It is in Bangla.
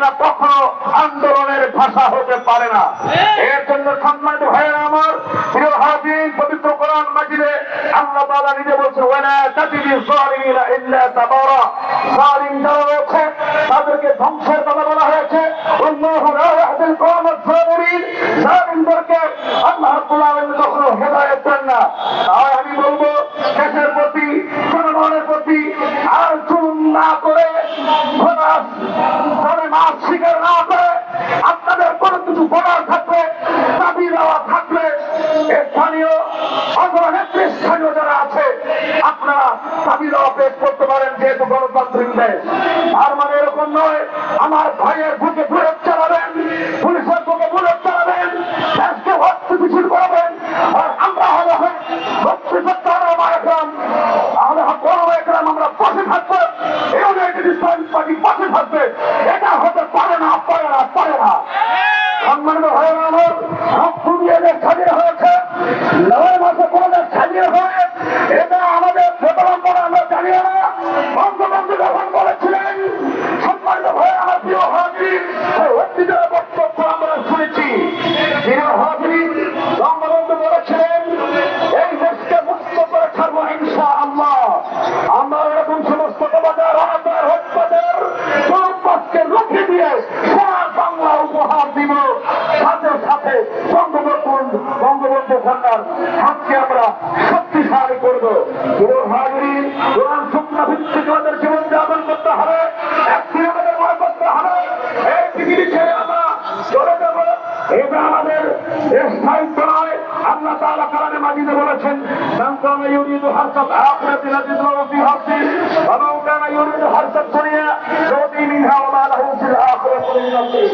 এটা কখনো আন্দোলনের ভাষা হতে পারে না। এর জন্য সম্মানিত ভাইয়েরা আমার প্রিয় হাজির পবিত্র কোরআন মাজিদে আল্লাহ তাআলা নিজে বলছেন ওয়ালা তাজিদি যালিমিনা ইল্লা তাবারা। জালিম যারা রয়েছে তাদেরকে ধ্বংসের কথা বলা হয়েছে। আল্লাহু লা ইয়াহদিল জালিমিন জালিমদেরকে আল্লাহ রাব্বুল আলামিন কখনো হেদায়েত দেন না। তাই আমি বলব দেশের প্রতি জনগণের প্রতি আর চুন না করে মাছ না করে আপনাদের কোনো কিছু বলার থাকবে, দাবি দেওয়া থাকবে স্থানীয় অগ্রনেত্রী স্থানীয় যারা আছে, আপনারা দাবি দেওয়া পেশ করতে পারেন যেহেতু গণতান্ত্রিক দেশ। তার মানে এরকম নয়, আমার ভাইয়ের বুকে এটা আমাদের করে আমরা জানি না। বঙ্গবন্ধু যখন বলেছিলেন, সম্মানিত হয়ে আমার প্রিয় হাজির অতীতের বক্তব্য আমরা শুনেছি। প্রিয় বঙ্গবন্ধু বলেছিলেন, এই দেশকে মুক্ত করে ছাড়বো ইনশা আল্লাহ আমরা এরকম সমস্ত বাজার রাজার হত্যাদের চৌপাশকে রুখে দিয়ে সারা বাংলা উপহার দিব। সাথে সাথে বঙ্গবন্ধু বঙ্গবন্ধু কন্যার হাতকে আমরা শক্তিশালী করব। পুরো হাজির কোরআন সুন্নাহ ভিত্তিক আমাদের জীবন যাপন করতে হবে। একটি আমাদের মনে করতে হবে। এই পৃথিবী ছেড়ে আমরা চলে যাব। এটা আমাদের স্থায়িত্ব নয়। আল্লাহ তাআলা কালামে মাজিদে বলেছেন, মান কানা ইউরিদু হারসাত আখিরাতি নাজিদু ফি হারসি, ওয়া কানা ইউরিদু হারসাত দুনিয়া মিনহা ওয়া মা লাহু ফিল আখিরাতি